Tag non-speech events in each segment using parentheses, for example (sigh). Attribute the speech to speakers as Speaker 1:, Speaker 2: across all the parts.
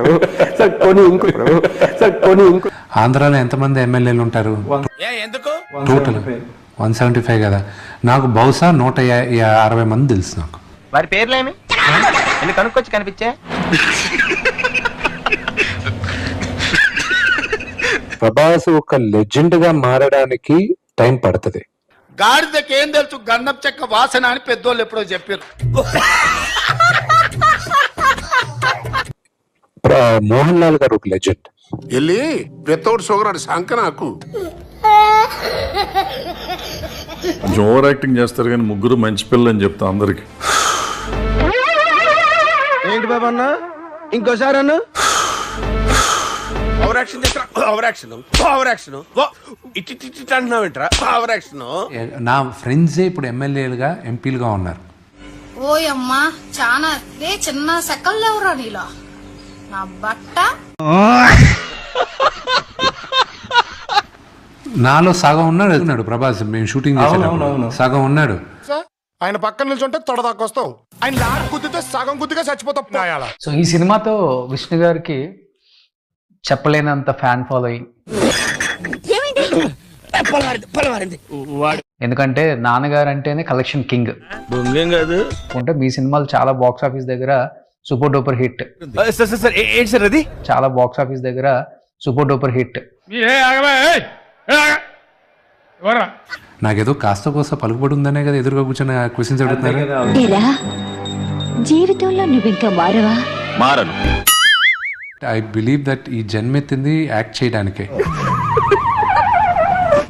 Speaker 1: ప్రభు. Sir కొని ఇంకో ప్రభు. Sir కొని ఇంకో.
Speaker 2: ఆంధ్రాలో ఎంతమంది ఎమ్మెల్యేలు ఉంటారు? టోటల్ వన్ సెవెంటీ ఫైవ్ కదా. నాకు బహుశా నూట అరవై మంది తెలుసు నాకు.
Speaker 3: వారి పేర్లేమి? కనుక్కొచ్చి కనిపించే?
Speaker 2: ప్రభాస్ ఒక లెజెండ్గా మారడానికి టైం పడుతుంది.
Speaker 4: గాడిదకి ఏం తెలుసు గంధం చెక్క వాసన అని పెద్దోళ్ళు ఎప్పుడో చెప్పారు.
Speaker 2: మోహన్ లాల్ గారు ఒక లెజెండ్.
Speaker 5: వెళ్ళి పెత్తోడు షుగర్ సంక నాకు.
Speaker 6: కొంచెం ఓవర్ యాక్టింగ్ చేస్తారు కానీ ముగ్గురు మంచి పిల్లలు అని చెప్తా అందరికి.
Speaker 3: ఏంటి బాబు అన్న? ఇంకోసారి అన్న?
Speaker 4: ఓవర్ యాక్షన్ చేసిన ఓవర్ యాక్షన్. Over action. ఇట్టి ఇట్టి అంటున్నావు ఏంట్రా? Over action.
Speaker 2: నా ఫ్రెండ్సే ఇప్పుడు ఎమ్మెల్యేలుగా ఎంపీలుగా ఉన్నారు.
Speaker 7: ఓయమ్మా రే చిన్న సెకల్ లేవురా నీలో? నా బట్ట.
Speaker 2: నాలో సగం ఉన్నాడు ఉన్నాడు ప్రభాస్. మేము షూటింగ్ చేసేటప్పుడు. సగం ఉన్నాడు.
Speaker 5: ఆయన పక్కన నిల్చుంటే తొడదాకా వస్తావు ఆయన లాక్ గుద్దితే సగం గుద్దిగా చచ్చిపోతావు
Speaker 8: సో ఈ సినిమాతో విష్ణు గారికి చెప్పలేనంత ఫ్యాన్ ఫాలోయింగ్ ఎందుకంటే నాన్నగారు అంటేనే కలెక్షన్ కింగ్
Speaker 3: బొంగేం కాదు.
Speaker 8: అంటే మీ సినిమాలు చాలా బాక్స్ ఆఫీస్ దగ్గర super duper hit.
Speaker 3: Sir sir sir ఏ- ఏంటి సార్ అది?
Speaker 8: చాలా బాక్స్ ఆఫీస్ దగ్గర సూపర్ డూపర్ హిట్.
Speaker 2: నాకేదో కాస్త కోస్త పలుకుబడి ఉందనే కదా ఎదురుగా కూర్చొని క్వశ్చన్స్ అడుగుతున్నారు.
Speaker 9: ఇలా జీవితంలో నువ్వింకా మారవా?
Speaker 3: మారను.
Speaker 2: ఐ బిలీవ్ దట్ ఈ జన్మెత్తింది యాక్ట్ చేయడానికే.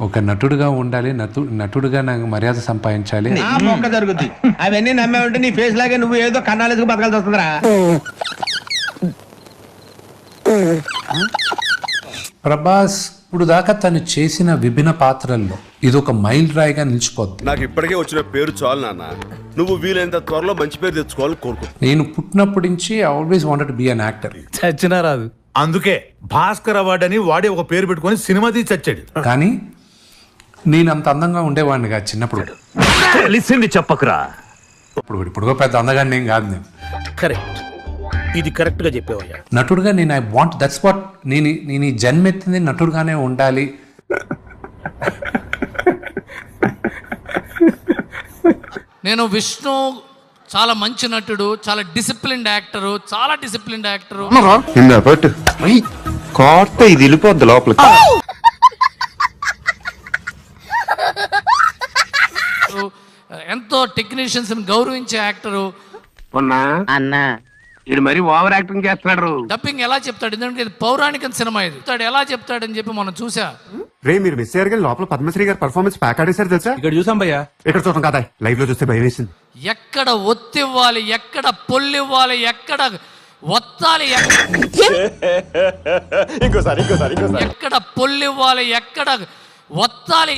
Speaker 2: ఒక నటుడుగా ఉండాలి నటు నటుడుగా నాకు మర్యాద సంపాదించాలి.
Speaker 3: మొక్క జరుగుద్ది. అవన్నీ నమ్మే ఉంటే నీ ఫేస్ లాగే నువ్వు ఏదో కన్నాలేసుకు బతకాల్సి వస్తుందిరా.
Speaker 2: ప్రభాస్ ఇప్పుడు దాకా తను చేసిన విభిన్న పాత్రల్లో ఇది ఒక మైల్ రాయిగా నిలిచిపోద్ది.
Speaker 4: నాకు ఇప్పటికే వచ్చిన పేరు చాలు నాన్న. నువ్వు వీలైనంత త్వరలో మంచి పేరు తెచ్చుకోవాలని కోరుకో
Speaker 2: నేను పుట్టినప్పటి నుంచి I always wanted be an actor
Speaker 3: చచ్చినా రాదు.
Speaker 10: అందుకే భాస్కర్ అవార్డు అని వాడి ఒక పేరు పెట్టుకొని సినిమా తీసి చచ్చాడు.
Speaker 2: కానీ నేను అంత అందంగా ఉండేవాడిని కాదు చిన్నప్పుడు.
Speaker 10: తెలిసింది చెప్పకురా.
Speaker 2: ఇప్పుడు ఇప్పుడు పెద్ద అందగాన్ని ఏం కాదు నేను.
Speaker 10: కరెక్ట్. ఇది కరెక్ట్గా చెప్పేవయ్యా.
Speaker 2: నటుడుగా నేను ఐ వాంట్ దట్స్ వాట్ నేను నేను ఈ జన్మెత్తింది నటుడుగానే ఉండాలి.
Speaker 11: నేను విష్ణు చాలా మంచి నటుడు చాలా డిసిప్లిన్డ్ యాక్టరు చాలా డిసిప్లిన్డ్ యాక్టరు.
Speaker 1: కోర్త ఇది వెళ్ళిపోద్ది లోపలికి.
Speaker 11: ఎంతో టెక్నీషియన్స్ గౌరవించే యాక్టరు
Speaker 3: అన్నా ఇది మరి ఓవర్ యాక్టింగ్ చేస్తున్నాడు.
Speaker 11: డబ్బింగ్ ఎలా చెప్తాడు? ఎందుకంటే ఇది పౌరాణిక సినిమా ఇది. చెప్తాడు ఎలా చెప్తాడని చెప్పి మనం చూసా
Speaker 1: రే మీరు మిస్ అయ్యారు కానీ లోపల పద్మశ్రీ గారి పర్ఫార్మెన్స్ ప్యాక్ ఆడేశారు తెలుసా?
Speaker 10: ఇక్కడ చూసాం భయ్యా.
Speaker 1: ఇక్కడ చూడటం కదా? లైవ్లో చూస్తే భయం వేసింది.
Speaker 11: ఎక్కడ ఒత్తివ్వాలి ఎక్కడ పొల్లివ్వాలి ఎక్కడ ఒత్తాలి ఎక్క-
Speaker 1: ఇంకోసారి ఇంకోసారి ఇంకోసారి.
Speaker 11: ఎక్కడ పొల్లివ్వాలి ఎక్కడ ఒత్తాలి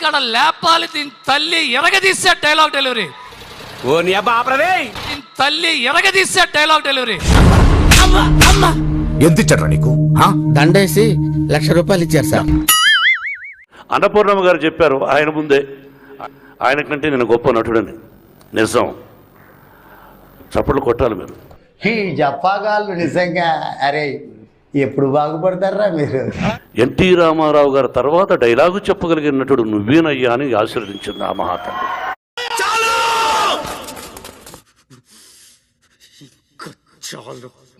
Speaker 11: ఎక్కడ లేపాలి దీని తల్లి ఎరగదీసే డైలాగ్ డెలివరీ
Speaker 3: ఓ నీ అబ్బా ఆపరదే
Speaker 11: దీని తల్లి ఎరగదీసే డైలాగ్ డెలివరీ
Speaker 10: ఎంత ఇచ్చాడ్రా నీకు?
Speaker 3: దండేసి లక్ష రూపాయలు ఇచ్చారు సార్.
Speaker 6: అన్నపూర్ణమ్మ గారు చెప్పారు ఆయన ముందే. ఆయన కంటే నేను గొప్ప నటుడని. నిజం. చప్పట్లు కొట్టాలి మీరు.
Speaker 3: ఈ జప్పాగాళ్ళు నిజంగా అరే ఎప్పుడు బాగుపడతారా మీరు?
Speaker 6: ఎన్టీ రామారావు గారి తర్వాత డైలాగు చెప్పగలిగిన నటుడు నువ్వేనయ్యా అని ఆశీర్వదించింది ఆ మహాతల్లి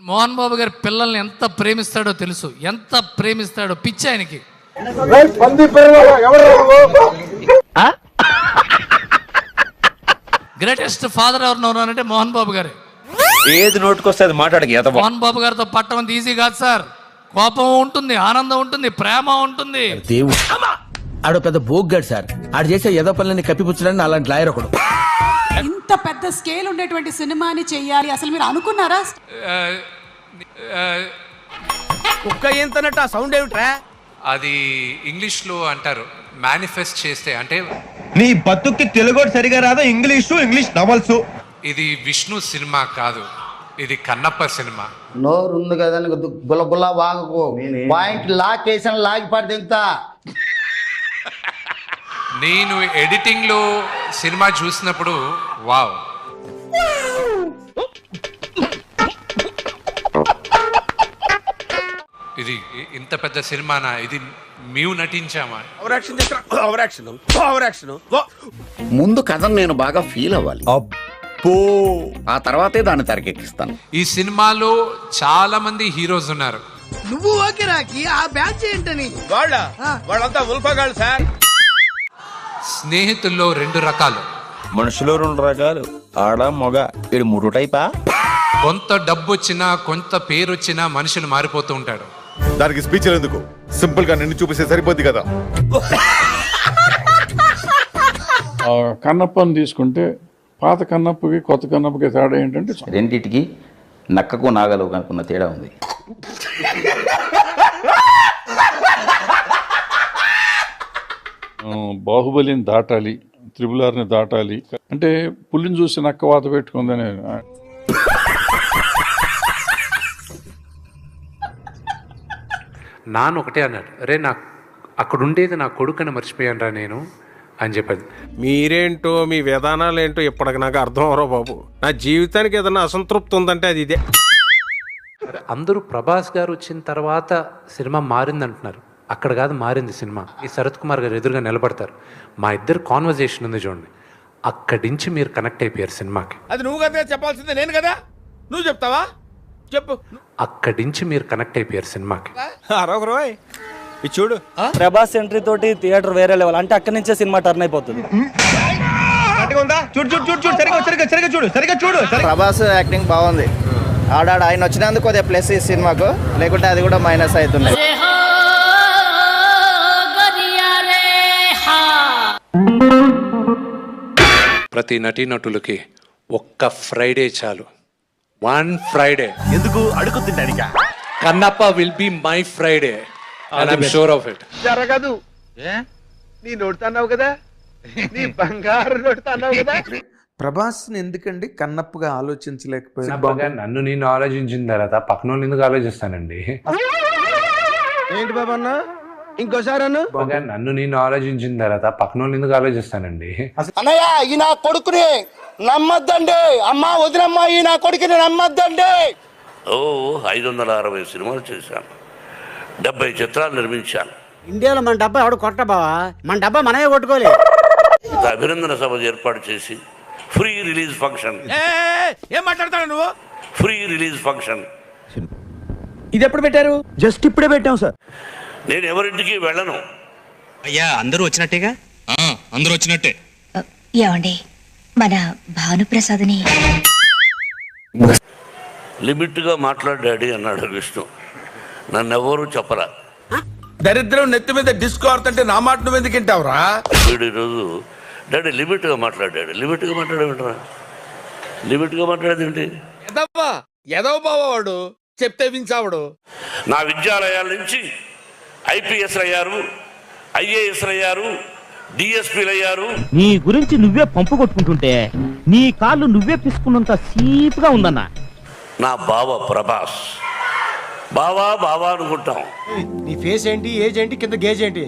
Speaker 11: మోహన్ బాబు గారి పిల్లల్ని ఎంత ప్రేమిస్తాడో తెలుసు. ఎంత ప్రేమిస్తాడో పిచ్చి ఆయనకి. గ్రేటెస్ట్ ఫాదర్ ఎవరు అంటే (laughs) మోహన్ బాబు గారే.
Speaker 3: ఏది నోటుకొస్తే అది మాట్లాడక ఎదవ
Speaker 11: మోహన్ బాబు గారితో పట్టం అంత ఈజీ కాదు సార్. కోపం ఉంటుంది ఆనందం ఉంటుంది ప్రేమ ఉంటుంది.
Speaker 3: దేవుడు. ఆడు పెద్ద బోగ్గాడు సార్. ఆడు చేసే ఎదో పనులని కప్పిపుచ్చడానికి అలాంటి లాయర్ ఒకడు.
Speaker 7: ఇంత పెద్ద స్కేల్ ఉండేటువంటి సినిమాని చెయ్యాలి అసలు మీరు అనుకున్నారా?
Speaker 3: కుక్క ఏంతనట్టు ఆ సౌండ్ ఏమిట్రా?
Speaker 2: అది ఇంగ్లీష్లో అంటారు మేనిఫెస్ట్ చేస్తే అంటే
Speaker 3: నీ బతుక్కి తెలుగు సరిగా రాదా? English English novels.
Speaker 2: ఇది విష్ణు సినిమా కాదు. ఇది కన్నప్ప సినిమా.
Speaker 3: నోరు ఉంది కదా గుల్ల గుల్ల వాగకు. పాయింట్ లాకేసిన లాగి పడి
Speaker 2: నేను ఎడిటింగ్లో సినిమా చూసినప్పుడు వావ్. ఇది ఇంత పెద్ద సినిమానా? ఇది మేము నటించామా?
Speaker 3: ముందు కథను నేను బాగా ఫీల్ అవ్వాలి.
Speaker 5: అబ్బో
Speaker 3: ఆ తర్వాతే దాన్ని తెరకెక్కిస్తాను.
Speaker 2: ఈ సినిమాలో చాలా మంది హీరోస్ ఉన్నారు.
Speaker 11: నువ్వు ఓకే రాకి ఆ బ్యాచ్ ఏంటని?
Speaker 4: వాళ్ళ? వాళ్ళంతా ఉల్ఫగాళ్ళు సార్.
Speaker 2: స్నేహితుల్లో రెండు రకాలు.
Speaker 5: మనుషులు రెండు రకాలు. ఆడ మొగ. ఇది మూడు టైపా?
Speaker 2: కొంత డబ్బు వచ్చినా కొంత పేరు వచ్చినా మనుషులు మారిపోతూ ఉంటాడు.
Speaker 5: దానికి స్పీచ్ ఎందుకు? సింపుల్గా నిన్ను చూపిస్తే సరిపోద్ది కదా.
Speaker 10: కన్నప్పని తీసుకుంటే పాత కన్నప్పకి కొత్త కన్నప్పకి తేడా ఏంటంటే
Speaker 3: రెండిటికి నక్కకు నాగలు కనుకున్న తేడా ఉంది.
Speaker 10: బాహుబలిని దాటాలి త్రిబుల్ ఆర్ని దాటాలి. అంటే పులిని చూసి నక్క వాత పెట్టుకుందని
Speaker 2: నాన్న ఒకటే అన్నాడు. అరే నా అక్కడ ఉండేది నా కొడుకుని మర్చిపోయాను రా నేను. అని చెప్పేది
Speaker 4: మీరేంటో మీ విధానాలు ఏంటో ఇప్పటికి నాకు అర్థం అవరో బాబు. నా జీవితానికి ఏదైనా అసంతృప్తి ఉందంటే అది ఇదే.
Speaker 2: అందరూ ప్రభాస్ గారు వచ్చిన తర్వాత సినిమా మారింది అంటున్నారు అక్కడ కాదు మారింది సినిమా. ఈ శరత్ కుమార్ గారు ఎదురుగా నిలబడతారు. మా ఇద్దరు కాన్వర్జేషన్ ఉంది చూడండి. అక్కడి నుంచి మీరు కనెక్ట్ అయిపోయారు సినిమాకి.
Speaker 4: అది నువ్వు కదా చెప్పాల్సిందే నేను కదా? నువ్వు చెప్తావా? చెప్పు.
Speaker 2: అక్కడి నుంచి మీరు కనెక్ట్ అయిపోయారు సినిమాకి.
Speaker 4: అరొకరోయ్ ఇది చూడు.
Speaker 8: ప్రభాస్ ఎంట్రీ తోటి థియేటర్ వేరే లెవెల్ అంటే అక్కడి నుంచే సినిమా టర్న్ అయిపోతుంది.
Speaker 4: చూడు చూడు చూడు చూడు సరిగా సరిగా సరిగా చూడు సరిగా చూడు
Speaker 3: ప్రభాస్ యాక్టింగ్ బాగుంది. ఆడాడు. ఆయన వచ్చినందుకు కొద్దిగా ప్లస్ ఈ సినిమాకు. లేకుంటే అది కూడా మైనస్ అవుతుంది.
Speaker 2: ప్రతి నటీనటులకి ఒక్క ఫ్రైడే చాలు. వన్ ఫ్రైడే
Speaker 5: ఎందుకు? అడుగు తింటానికా
Speaker 2: Kannappa will be my Friday and I'm sure of it
Speaker 4: జరగదు. నీ నోడుతున్నావు కదా? నీ బంగారు నోడుతున్నావు కదా?
Speaker 12: ప్రభాస్ ఎందుకండి కన్నప్పుగా ఆలోచించలేకపోయారు
Speaker 2: నన్ను నేను ఆలోచించిన తర్వాత పక్కన వాళ్ళు ఎందుకు ఆలోచిస్తానండి?
Speaker 4: ఏంటి బాబా అన్న? ఇంకోసారి అన్న?
Speaker 2: బాగా నన్ను నేను ఆలోచించిన తర్వాత పక్కన వాళ్ళు ఎందుకు ఆలోచిస్తానండి?
Speaker 3: అన్నయ్య ఈ నా కొడుకుని నమ్మద్దండి. అమ్మా వదినమ్మా ఈ నా కొడుకుని నమ్మద్దండి.
Speaker 6: ఓ ఐదు వందల అరవై సినిమాలు చేశాను. డెబ్బై చిత్రాలు నిర్మించాను
Speaker 11: ఇండియాలో మన డబ్బా ఎవడు కొట్ట బావా? మన డబ్బా మనమే కొట్టుకోలే
Speaker 6: ఒక అభినందన సభ ఏర్పాటు చేసి ఫ్రీ రిలీజ్ ఫంక్షన్.
Speaker 4: ఏం మాట్లాడతాడు నువ్వు?
Speaker 6: Pre release function.
Speaker 11: ఇది ఎప్పుడు పెట్టారు? జస్ట్ ఇప్పుడే పెట్టాం సార్.
Speaker 6: నేను ఎవరింటికి వెళ్ళను.
Speaker 8: అయ్యా అందరూ వచ్చినట్టేగా? అందరూ వచ్చినట్టే.
Speaker 9: ఏమండి మన భానుప్రసాద్ని.
Speaker 6: లిమిట్గా మాట్లాడు డాడీ అన్నాడు విష్ణు. నన్ను ఎవరు చెప్పరా
Speaker 4: దరిద్రం నెత్తి మీద డిస్కో ఆడుతుంటే నా మాట నువ్వు ఎందుకు వింటావురా?
Speaker 6: వీడు ఈరోజు డాడీ లిమిట్గా మాట్లాడాడు. లిమిట్గా మాట్లాడేమిట్రా లిమిట్గా మాట్లాడేది ఏంటి?
Speaker 4: ఎదవ్వా? ఎదవ బావాడు చెప్తే వించావుడు
Speaker 6: నా విద్యాలయాల నుంచి ఐపీఎస్ అయ్యారు ఐఏఎస్ అయ్యారు డిఎస్పీలు అయ్యారు.
Speaker 8: నీ గురించి నువ్వే పంపు కొట్టుకుంటుంటే నీ కాళ్ళు నువ్వే పిసుకున్నంత సీపుగా ఉందన్నా.
Speaker 6: నా బావ ప్రభాస్. బావా బావా అనుకుంటాం.
Speaker 11: నీ ఫేస్ ఏంటి ఏజ్ ఏంటి కింద గేజ్ ఏంటి?